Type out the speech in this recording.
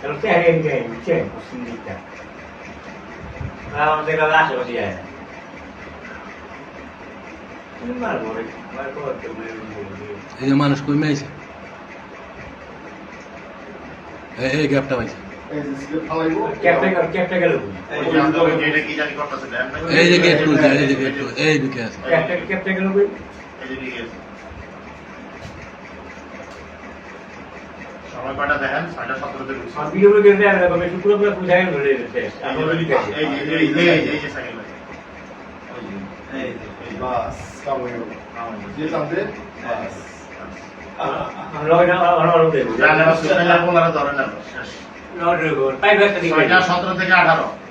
Pero usted es bien, usted es posibilista. Vamos de caballo, si es. এই যে মানুষ কই মেয়েছে এই গ্যাপটা পাইছে এই যে গেট এই যে গেট এই দিকে আছে সময় কটা দেখেন? ছয়টা সতেরো থেকে আঠারো।